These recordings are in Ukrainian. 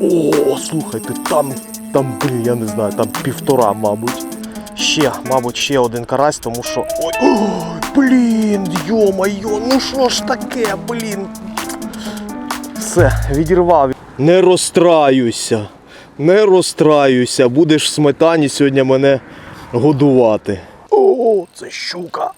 О, слухайте, там, там, блін, я не знаю, там півтора, мабуть. Ще, мабуть, ще один карась, тому що. Ой, ой, блін, йо-майо, ну що ж таке, блін. Все, відірвав. Не розстраюся. Не розстраюся. Будеш в сметані сьогодні мене годувати. О, це щука.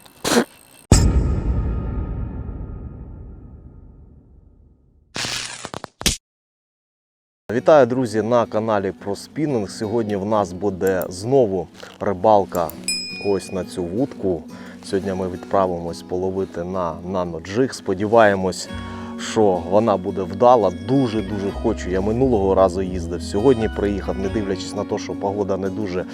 Вітаю, друзі, на каналі про спінінг. Сьогодні в нас буде знову рибалка ось на цю вудку. Сьогодні ми відправимось половити на наноджиг. Сподіваємось, що вона буде вдала. Дуже-дуже хочу. Я минулого разу їздив. Сьогодні приїхав, не дивлячись на те, що погода не дуже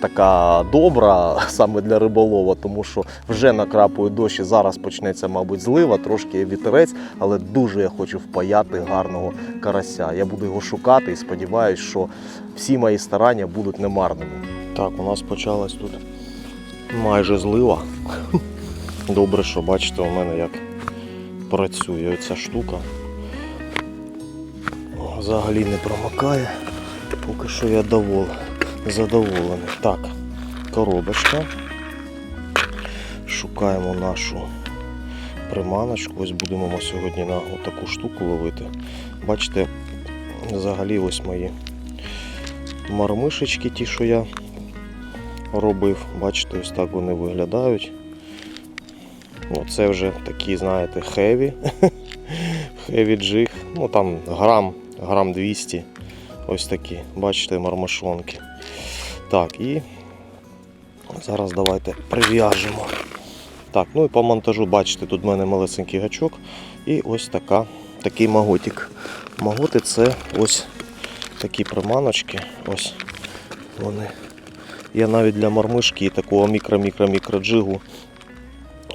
така добра саме для риболова, тому що вже накрапує дощ і зараз почнеться, мабуть, злива, трошки вітерець, але дуже я хочу впаяти гарного карася. Я буду його шукати і сподіваюся, що всі мої старання будуть немарними. Так, у нас почалась тут майже злива. Добре, що бачите, у мене як працює ця штука. Взагалі не промокає. Поки що я довол... задоволений. Так, коробочка. Шукаємо нашу приманочку. Ось будемо ми сьогодні на таку штуку ловити. Бачите, взагалі ось мої мармишечки, ті, що я робив. Бачите, ось так вони виглядають. Ну, це вже такі, знаєте, хеві. Хеві джиг. Ну там грам, грам 200. Ось такі, бачите, мармашонки. Так, і зараз давайте прив'яжемо. Так, ну і по монтажу, бачите, тут в мене малесенький гачок. І ось така, такий маготик. Маготи це ось такі приманочки. Ось вони. Я навіть для мармишки такого мікро-мікро-мікро джигу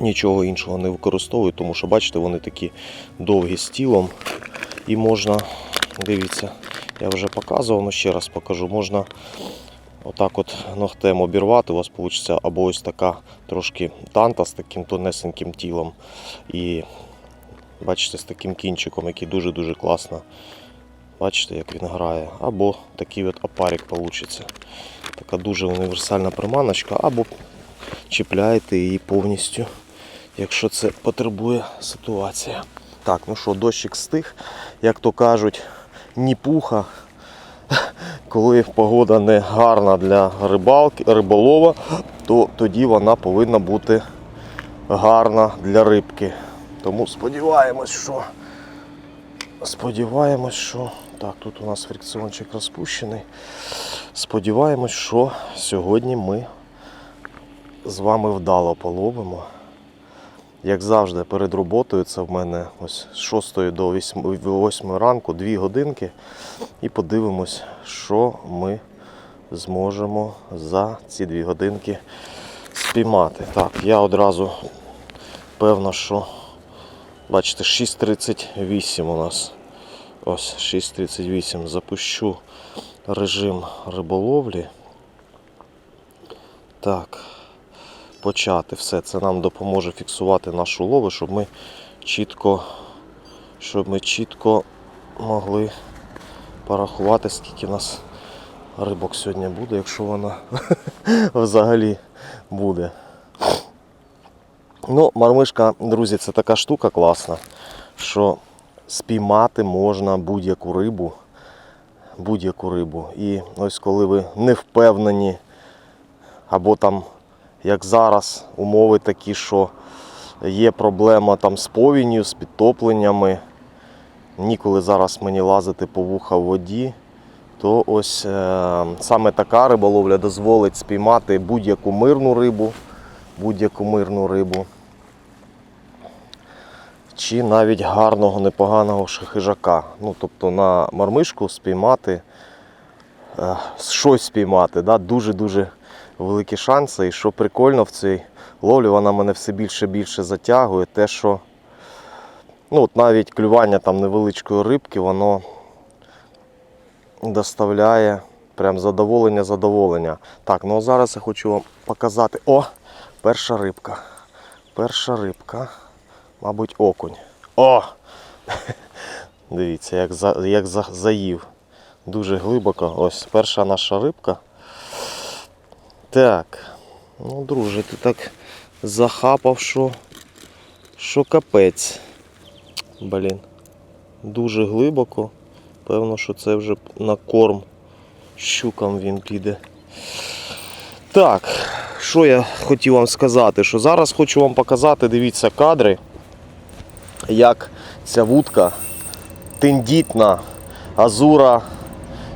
нічого іншого не використовую, тому що, бачите, вони такі довгі з тілом. І можна, дивіться, я вже показував, але ще раз покажу. Можна отак от ногтем обірвати, у вас вийде або ось така трошки танта з таким тонесеньким тілом. І бачите, з таким кінчиком, який дуже-дуже класно. Бачите, як він грає. Або такий от опарик вийде. Така дуже універсальна приманочка, або чіпляєте її повністю, якщо це потребує ситуація. Так, ну що, дощик стих, як то кажуть, ні пуха. Коли погода не гарна для рибалки, риболова, то тоді вона повинна бути гарна для рибки. Тому сподіваємось, що сподіваємось, що так, тут у нас фрикціончик розпущений. Сподіваємось, що сьогодні ми з вами вдало половимо. Як завжди, перед роботою це в мене ось з 6 до 8, 8 ранку 2 годинки. І подивимось, що ми зможемо за ці 2 годинки спіймати. Так, я одразу певно, що бачите, 6.38 у нас. Ось 6.38. Запущу режим риболовлі. Так почати все. Це нам допоможе фіксувати нашу лови, щоб ми чітко, щоб ми чітко могли порахувати, скільки нас рибок сьогодні буде, якщо вона взагалі буде. Ну, мармишка, друзі, це така штука класна, що спіймати можна будь-яку рибу. Будь-яку рибу. І ось коли ви не впевнені, або там як зараз умови такі, що є проблема там з повінню, з підтопленнями. Ніколи зараз мені лазити по вуха в воді, то ось е, саме така риболовля дозволить спіймати будь-яку мирну рибу, будь-яку мирну рибу. Чи навіть гарного, непоганого хижака. Ну, тобто на мармишку спіймати, е, щось спіймати, да? дуже-дуже великі шанси. І що прикольно в цій ловлі, вона мене все більше більше затягує. Те, що ну, от навіть клювання там невеличкої рибки, воно доставляє прям задоволення, задоволення. Так, ну а зараз я хочу вам показати. О! Перша рибка. Перша рибка. Мабуть, окунь. О! Дивіться, як за, як за, заїв. Дуже глибоко. Ось перша наша рибка. Так. Ну, друже, ти так захапав, що, що капець. Блін. Дуже глибоко. Певно, що це вже на корм щукам він піде. Так, що я хотів вам сказати? Що зараз хочу вам показати, дивіться, кадри, як ця вудка тендітна Azura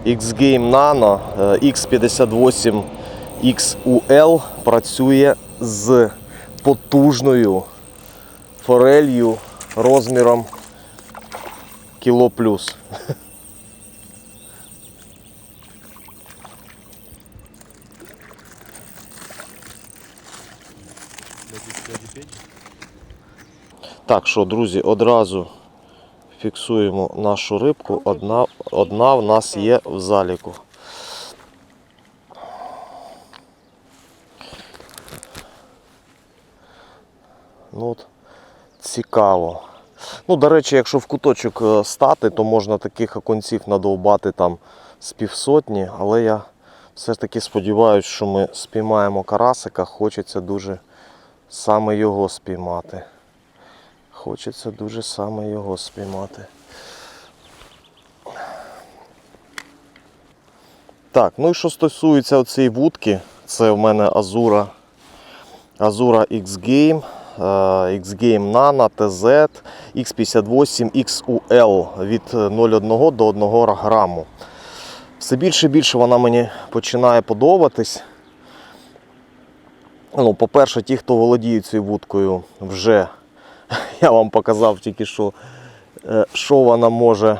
X-Game Nano е, X58 XUL працює з потужною форелью розміром кіло плюс. Так що, друзі, одразу фіксуємо нашу рибку. Одна, одна в нас є в заліку. Ну от, цікаво. Ну, до речі, якщо в куточок е, стати, то можна таких оконців надовбати там з півсотні, але я все ж таки сподіваюся, що ми спіймаємо карасика. Хочеться дуже саме його спіймати. Хочеться дуже саме його спіймати. Так, ну і що стосується цієї вудки, це в мене Azura, Azura X-Game, X-Game Nano TZ X58 XUL від 0,1 до 1 граму. Все більше і більше вона мені починає подобатись. Ну, по-перше, ті, хто володіє цією вудкою, вже я вам показав тільки що, е, що вона може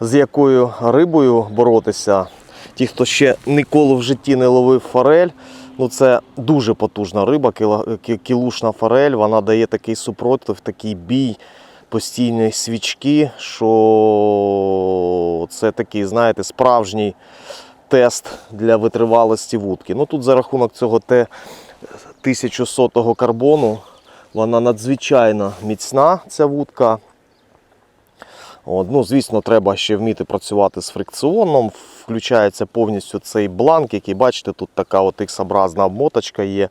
з якою рибою боротися. Ті, хто ще ніколи в житті не ловив форель, ну це дуже потужна риба, кілушна форель, вона дає такий супротив, такий бій, постійні свічки, що це такий, знаєте, справжній тест для витривалості вудки. Ну тут за рахунок цього те 1100 карбону, вона надзвичайно міцна, ця вудка. От, ну, звісно, треба ще вміти працювати з фрикціоном. Включається повністю цей бланк, який бачите, тут така от X-образна обмоточка є,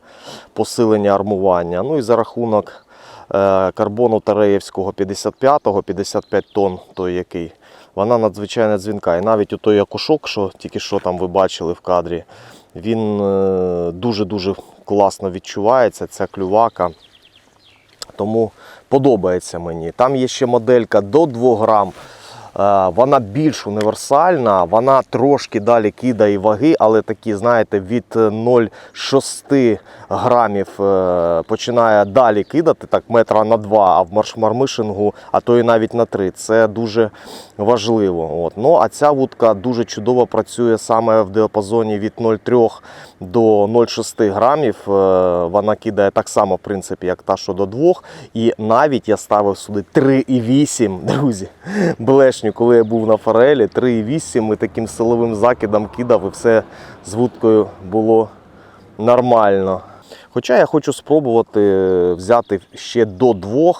посилення армування. Ну і за рахунок е, карбону Тареєвського 55-го, 55 тонн, той який, вона надзвичайно дзвінка. І навіть у той окушок, що тільки що там ви бачили в кадрі, він е, дуже-дуже класно відчувається, ця клювака. Тому подобається мені. Там є ще моделька до 2 грам. Е, Вона більш універсальна, вона трошки далі кидає ваги, але такі, знаєте, від е, 0,6 грамів е, починає далі кидати, так метра на 2, а в марш- мармишингу, а то і навіть на 3. Це дуже важливо. От. Ну, а ця вудка дуже чудово працює саме в діапазоні від 0,3 до 0,6 грамів. Е, Вона кидає так само, в принципі, як та, що до 2. І навіть я ставив сюди 3,8, друзі. Блешню, коли я був на форелі, 3,8 і таким силовим закидом кидав, і все з вудкою було нормально. Хоча я хочу спробувати взяти ще до 2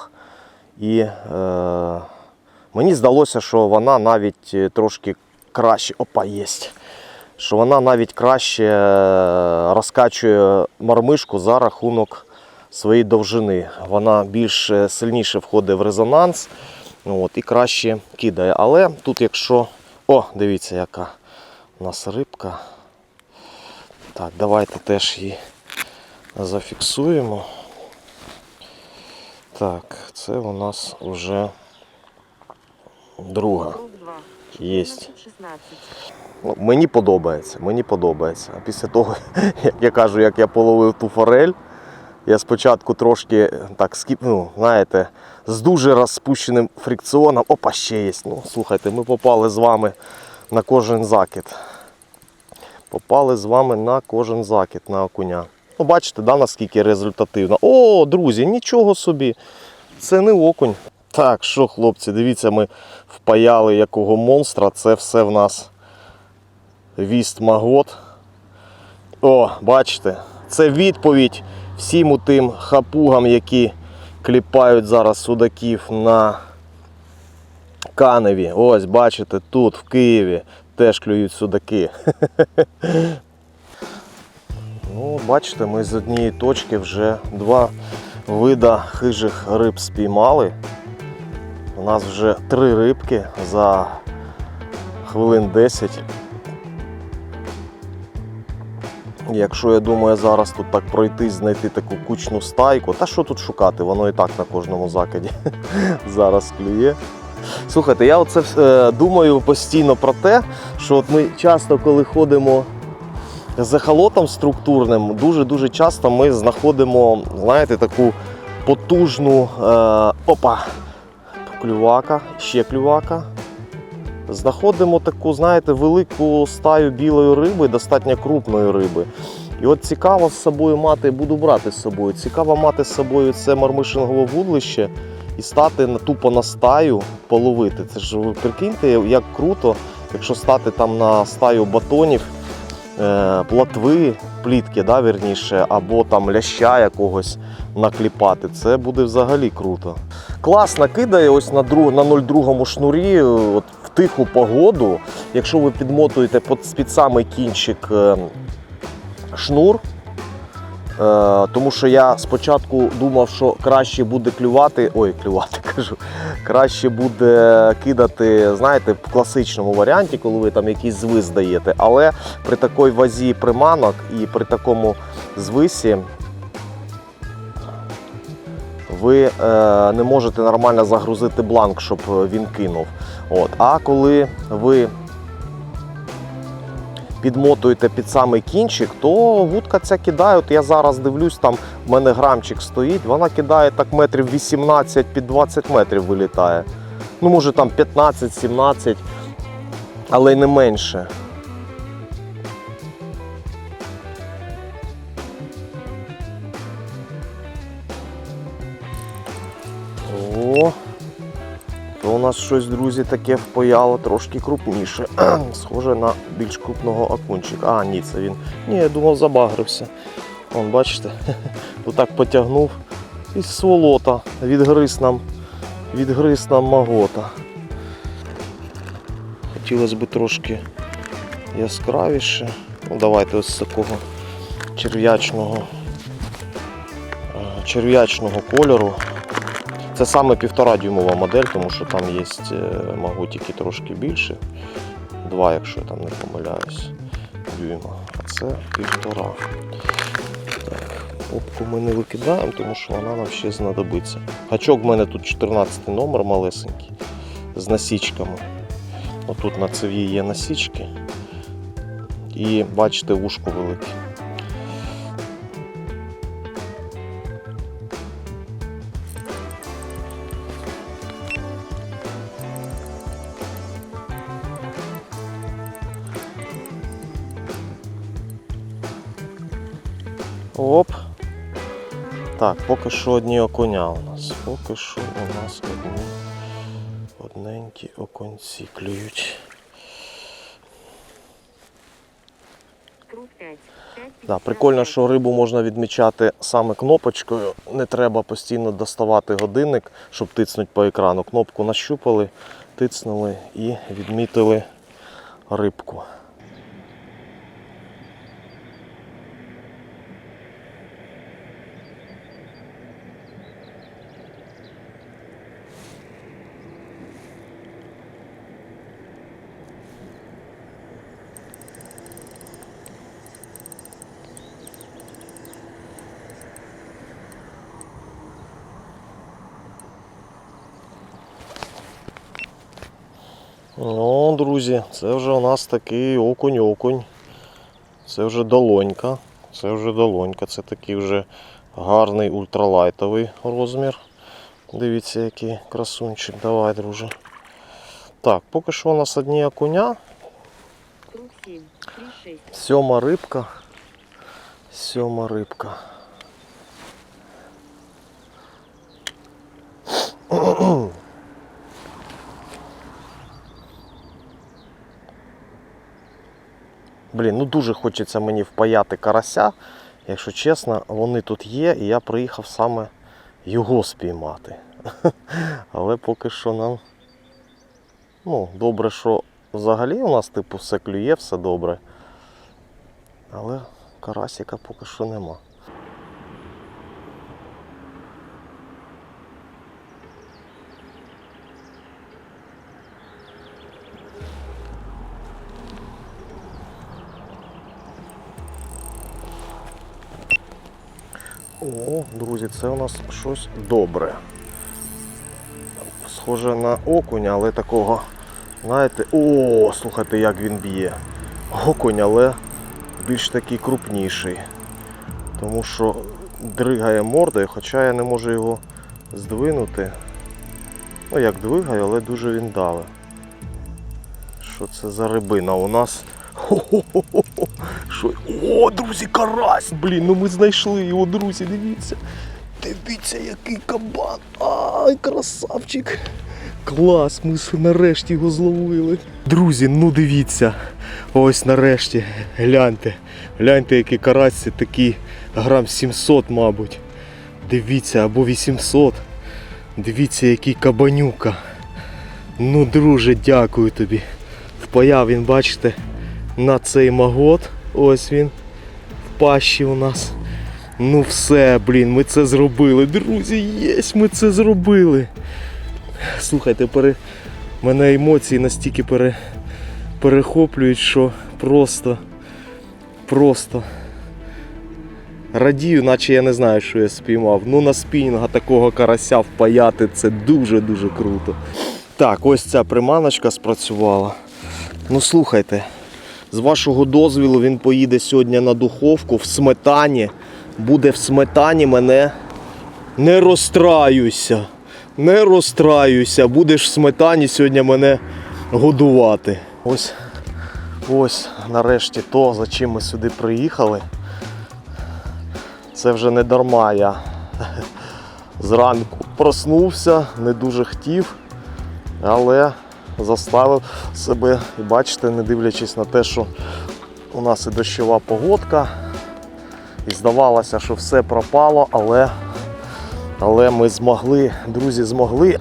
і е, мені здалося, що вона навіть е, трошки краще. Опа, єсть. Що вона навіть краще е, розкачує мармишку за рахунок своєї довжини. Вона більш е, сильніше входить в резонанс от, і краще кидає. Але тут, якщо. О, дивіться, яка у нас рибка. Так, давайте теж її зафіксуємо. Так, це у нас вже друга. Круг 2. Єсть. Ну, мені подобається, мені подобається. А після того, як я кажу, як я половив ту форель, я спочатку трошки так скіп, ну, знаєте, з дуже розпущеним фрикціоном. Опа, ще є. Ну, слухайте, ми попали з вами на кожен закид. Попали з вами на кожен закид на окуня. Ну, бачите, да, наскільки результативно. О, друзі, нічого собі. Це не окунь. Так, що, хлопці, дивіться, ми впаяли якого монстра. Це все в нас віст магот. О, бачите, це відповідь всім тим хапугам, які кліпають зараз судаків на Каневі. Ось, бачите, тут, в Києві, теж клюють судаки. Ну, бачите, ми з однієї точки вже два вида хижих риб спіймали. У нас вже три рибки за хвилин 10. Якщо я думаю зараз тут так пройтись, знайти таку кучну стайку, та що тут шукати? Воно і так на кожному закиді зараз клює. Слухайте, я оце е, думаю постійно про те, що от ми часто, коли ходимо з ехолотом структурним, дуже-дуже часто ми знаходимо, знаєте, таку потужну е, опа, клювака, ще клювака. Знаходимо таку, знаєте, велику стаю білої риби, достатньо крупної риби. І от цікаво з собою мати, буду брати з собою. Цікаво мати з собою це мармишингове вудлище і стати на- тупо на стаю половити. Це ж ви прикиньте, як круто, якщо стати там на стаю батонів, е, платви, плітки, да, вірніше, або там ляща якогось накліпати. Це буде взагалі круто. Класно кидає ось на, друг, на 0,2 шнурі, от тиху погоду, якщо ви підмотуєте під, самий кінчик е, шнур. Е, тому що я спочатку думав, що краще буде клювати, ой, клювати кажу, краще буде кидати, знаєте, в класичному варіанті, коли ви там якийсь звис даєте. Але при такій вазі приманок і при такому звисі ви е, не можете нормально загрузити бланк, щоб він кинув. От. А коли ви підмотуєте під самий кінчик, то вудка ця кидає. От я зараз дивлюсь, там в мене грамчик стоїть, вона кидає так метрів 18 під 20 метрів вилітає. Ну, може там 15-17, але й не менше. Нас щось, друзі, таке впаяло трошки крупніше. Схоже на більш крупного окунчика. А, ні, це він. Ні, я думав, забагрився. Вон, бачите, отак потягнув і сволота відгриз нам, відгриз нам магота. Хотілося б трошки яскравіше. Ну, давайте ось з такого черв'ячного, е, черв'ячного кольору. Це саме півтора дюймова модель, тому що там є е, магутики трошки більше. Два, якщо я там не помиляюсь, дюйма. А це півтора. Так, опку ми не викидаємо, тому що вона нам ще знадобиться. Гачок в мене тут 14 номер малесенький з насічками. Отут на цев'ї є насічки. І бачите, вушко велике. Так, поки що одні окуня у нас. Поки що у нас одні одненькі окунці клюють. Круг 5. 5 Да, прикольно, що рибу можна відмічати саме кнопочкою. Не треба постійно доставати годинник, щоб тицнути по екрану. Кнопку нащупали, тицнули і відмітили рибку. Друзі, це вже у нас такий окунь-окунь. Це вже долонька. Це вже долонька. Це такий вже гарний ультралайтовий розмір. Дивіться, який красунчик. Давай, друже. Так, поки що у нас одні окуня. Круг 7. 3 6. Сьома рибка. Сьома рибка. Блін, ну дуже хочеться мені впаяти карася. Якщо чесно, вони тут є, і я приїхав саме його спіймати. Але поки що нам Ну, добре, що взагалі у нас типу все клює, все добре. Але карасіка поки що нема. О, друзі, це у нас щось добре. Схоже на окуня, але такого, знаєте, о, слухайте, як він б'є. Окунь, але більш такий крупніший. Тому що дригає мордою, хоча я не можу його здвинути. Ну, як двигаю, але дуже він даве. Що це за рибина у нас? Хо-хо-хо-хо. Що? О, друзі, карась! Блін, ну ми знайшли його, друзі, дивіться. Дивіться, який кабан. Ай, красавчик. Клас, ми нарешті його зловили. Друзі, ну дивіться. Ось нарешті. Гляньте. Гляньте, який карась, це такий грам 700, мабуть. Дивіться, або 800. Дивіться, який кабанюка. Ну, друже, дякую тобі. Впаяв він, бачите, на цей магот. Ось він. В пащі у нас. Ну все, блін, ми це зробили. Друзі, єсть, ми це зробили. Слухайте, пере... мене емоції настільки пере... перехоплюють, що просто, просто радію, наче я не знаю, що я спіймав. Ну на спінінга такого карася впаяти це дуже-дуже круто. Так, ось ця приманочка спрацювала. Ну слухайте, з вашого дозвілу він поїде сьогодні на духовку в сметані. Буде в сметані мене. Не розстраюйся. Не розстраюйся. Будеш в сметані сьогодні мене годувати. Ось, ось нарешті то, за чим ми сюди приїхали. Це вже не дарма я зранку проснувся, не дуже хотів, але заставив себе і бачите, не дивлячись на те, що у нас і дощова погодка. І здавалося, що все пропало, але, але ми змогли, друзі, змогли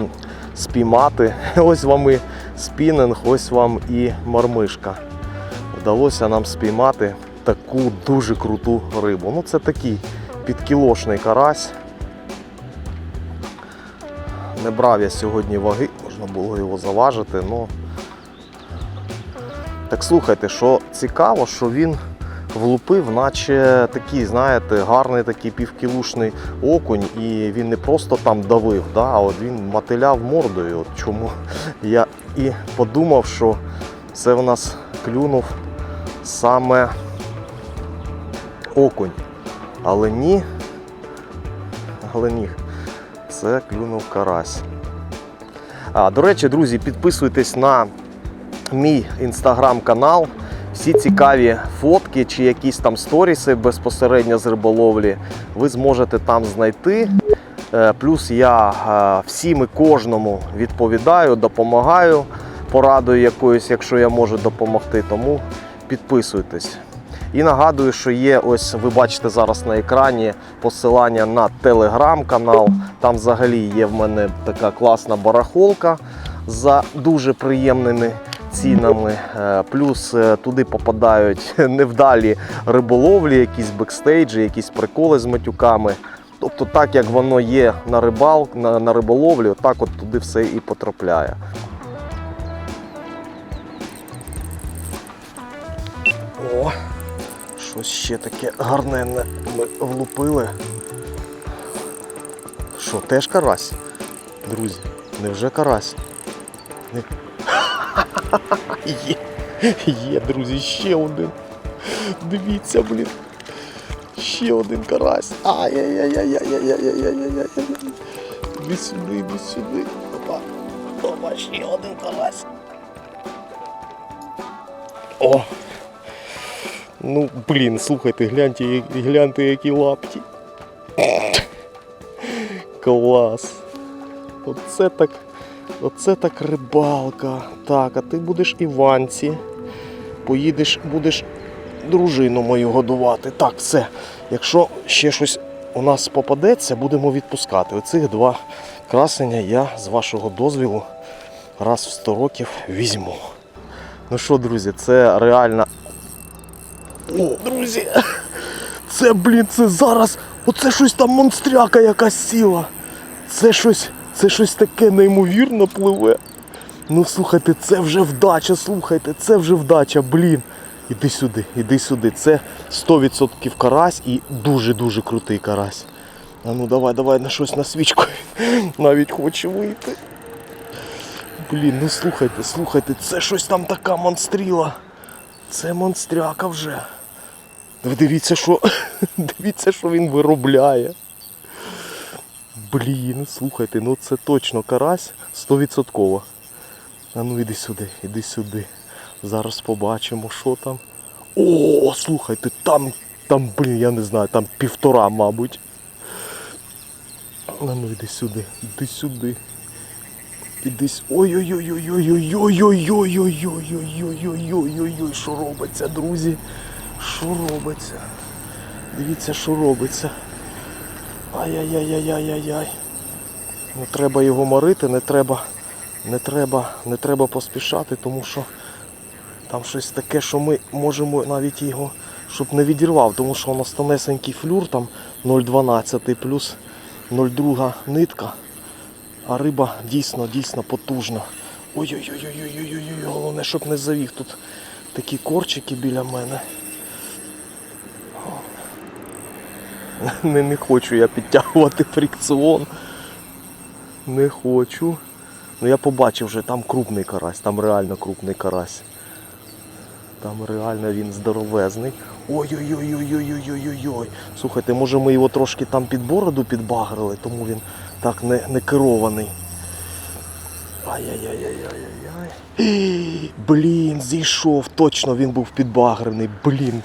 спіймати. Ось вам і спінінг, ось вам і мормишка. Вдалося нам спіймати таку дуже круту рибу. Ну це такий підкілошний карась. Не брав я сьогодні ваги, можна було його заважити, ну. Так слухайте, що цікаво, що він влупив, наче такий, знаєте, гарний такий півкілушний окунь, і він не просто там давив, да, а от він мотиляв мордою. От чому я і подумав, що це в нас клюнув саме окунь. Але ні. Але ні. Це клюнув карась. До речі, друзі, підписуйтесь на мій інстаграм-канал. Всі цікаві фотки чи якісь там сторіси безпосередньо з риболовлі ви зможете там знайти. Е, Плюс я е, всім і кожному відповідаю, допомагаю порадою якоюсь, якщо я можу допомогти. Тому підписуйтесь. І нагадую, що є ось ви бачите зараз на екрані посилання на телеграм-канал. Там взагалі є в мене така класна барахолка за дуже приємними цінами. Е, Плюс е, туди попадають невдалі риболовлі, якісь бекстейджі, якісь приколи з матюками. Тобто, так як воно є на рибал, на, на риболовлі, так от туди все і потрапляє. О, щось ще таке гарненне ми влупили. Що, теж карась? Друзі, невже карась? Є, є, друзі, ще один. Дивіться, блін. Ще один карась. Ай-яй-яй-яй-яй-яй-яй-яй-яй. Іди сюди, іди сюди. Опа. Опа, ще один карась. О! Ну, блін, слухайте, гляньте, гляньте, які лапті. Клас. Оце так. Оце так рибалка. Так, а ти будеш Іванці. Поїдеш, будеш дружину мою годувати. Так, все. Якщо ще щось у нас попадеться, будемо відпускати. Оцих два красення я з вашого дозвілу раз в 100 років візьму. Ну що, друзі, це реально. О, друзі! Це, блін, це зараз. Оце щось там монстряка якась сіла. Це щось, це щось таке неймовірно пливе. Ну слухайте, це вже вдача, слухайте, це вже вдача, блін. Іди сюди, іди сюди. Це 100% карась і дуже-дуже крутий карась. А ну давай, давай на щось на свічку. Навіть хоче вийти. Блін, ну слухайте, слухайте, це щось там така монстріла. Це монстряка вже. Ви дивіться, що. Дивіться, що він виробляє. Блін, слухайте, ну це точно карась 100%. А ну іди сюди, іди сюди. Зараз побачимо, що там. О, слухайте, там, там, блін, я не знаю, там півтора, мабуть. А ну іди сюди, іди сюди. Іди сюди. Ой-ой-ой-ой-ой-ой-ой-ой-ой-ой-ой-ой-ой-ой-ой-ой-ой-ой, що робиться, друзі? Що робиться? Дивіться, що робиться. Ай-яй-яй-яй-яй-яй. Не треба його морити, не треба, не треба, не треба поспішати, тому що там щось таке, що ми можемо навіть його, щоб не відірвав, тому що у нас тонесенький флюр, там 0,12 плюс 0,2 нитка. А риба дійсно, дійсно потужна. Ой-ой-ой-ой-ой-ой-ой, головне, щоб не завіг. Тут такі корчики біля мене. Не, не хочу я підтягувати фрикціон. Не хочу. Ну я побачив вже, там крупний карась, там реально крупний карась. Там реально він здоровезний. Ой-ой-ой-ой-ой-ой-ой-ой. Слухайте, може ми його трошки там під бороду підбагрили, тому він так не, не керований. Ай-яй-яй-яй-яй-яй. Блін, зійшов, точно він був підбагрений, блін.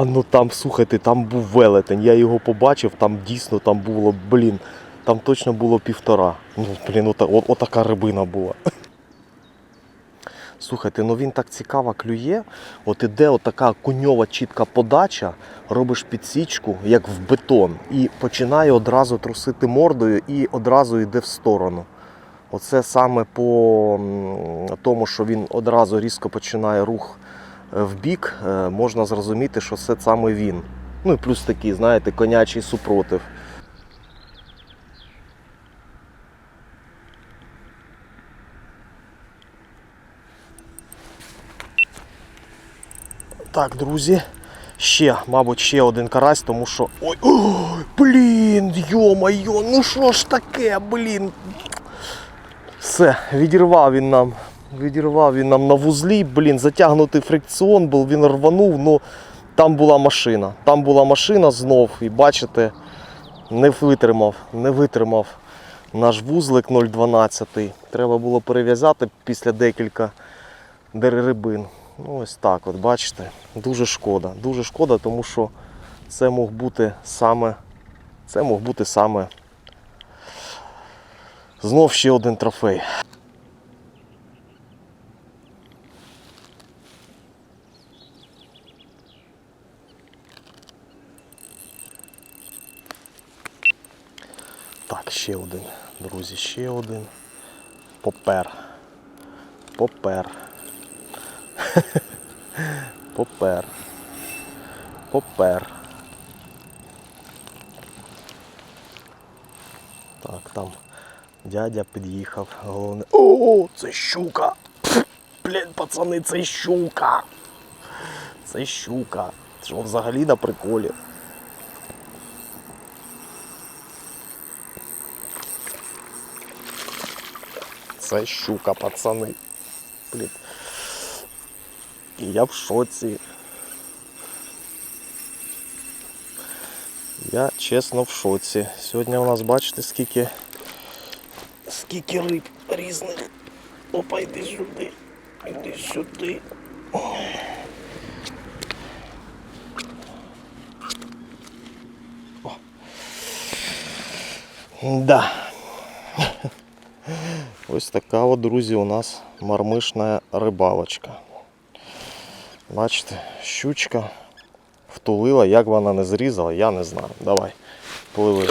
А, ну там, слухайте, там був велетень. Я його побачив, там дійсно там було, блін, там точно було півтора. Ну, блін, ота, от, отака рибина була. Слухайте, ну він так цікаво клює. От іде отака куньова чітка подача, робиш підсічку, як в бетон, і починає одразу трусити мордою і одразу йде в сторону. Оце саме по тому, що він одразу різко починає рух в бік, е, можна зрозуміти, що це саме він. Ну і плюс такий, знаєте, конячий супротив. Так, друзі, ще, мабуть, ще один карась, тому що. Ой, ой блін, йо-майо, ну що ж таке, блін. Все, відірвав він нам. Відірвав він нам на вузлі, блін, затягнутий фрикціон був, він рванув, ну там була машина. Там була машина знов, і бачите, не витримав, не витримав наш вузлик 0,12. Треба було перев'язати після декілька дерерибин. Ну ось так, от бачите, дуже шкода. Дуже шкода, тому що це мог бути саме. Це мог бути саме. Знов ще один трофей. Так, ще один, друзі, ще один. Попер. Попер. Попер. Попер. Так, там дядя під'їхав. Головне. О, це щука! Блін, пацани, це щука! Це щука. Що взагалі на приколі. Це щука, пацани. Блін. І я в шоці. Я чесно в шоці. Сьогодні у нас бачите скільки. Скільки риб різних. Опа, йди сюди. Йди сюди. О. Да. Ось така от, друзі, у нас мармишна рибалочка. Бачите, щучка втулила, як вона не зрізала, я не знаю. Давай, пливи.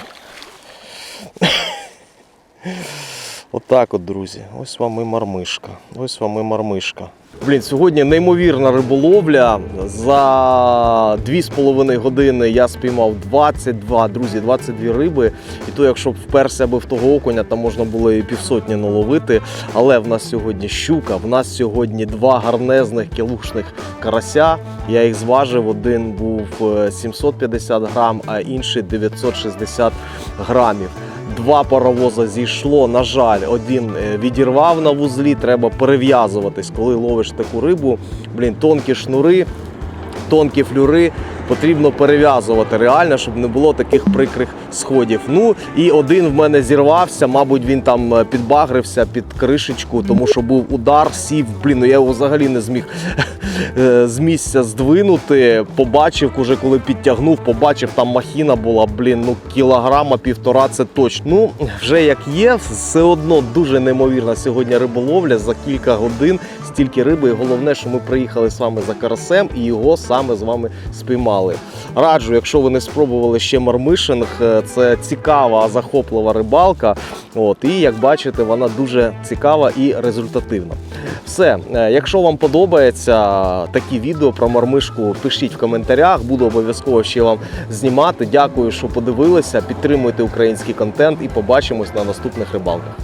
Отак от, друзі. Ось вам і мармишка. Ось вам і мармишка. Блін, сьогодні неймовірна риболовля. За 2,5 години я спіймав 22, друзі, 22 риби. І то, якщо б вперся би в того окуня, там можна було і півсотні наловити. Але в нас сьогодні щука, в нас сьогодні два гарнезних кілушних карася. Я їх зважив. Один був е, 750 грам, а інший 960 грамів. Два паровоза зійшло. На жаль, один е, відірвав на вузлі. Треба перев'язуватись, коли ловиш таку рибу. Блін, тонкі шнури, тонкі флюри. Потрібно перев'язувати реально, щоб не було таких прикрих сходів. Ну і один в мене зірвався. Мабуть, він там е, підбагрився під кришечку, тому що був удар, сів. Блін, ну я його взагалі не зміг е, з місця здвинути. Побачив, уже коли підтягнув, побачив, там махіна була, блін, ну кілограма півтора, це точно. Ну, вже як є, все одно дуже неймовірна сьогодні риболовля за кілька годин. Стільки риби, і головне, що ми приїхали з вами за карасем і його саме з вами спіймали. Раджу, якщо ви не спробували ще мармишинг, е, це цікава, захоплива рибалка. От, і як бачите, вона дуже цікава і результативна. Все, е, якщо вам подобається такі відео про мармишку, пишіть в коментарях, буду обов'язково ще вам знімати. Дякую, що подивилися. Підтримуйте український контент і побачимось на наступних рибалках.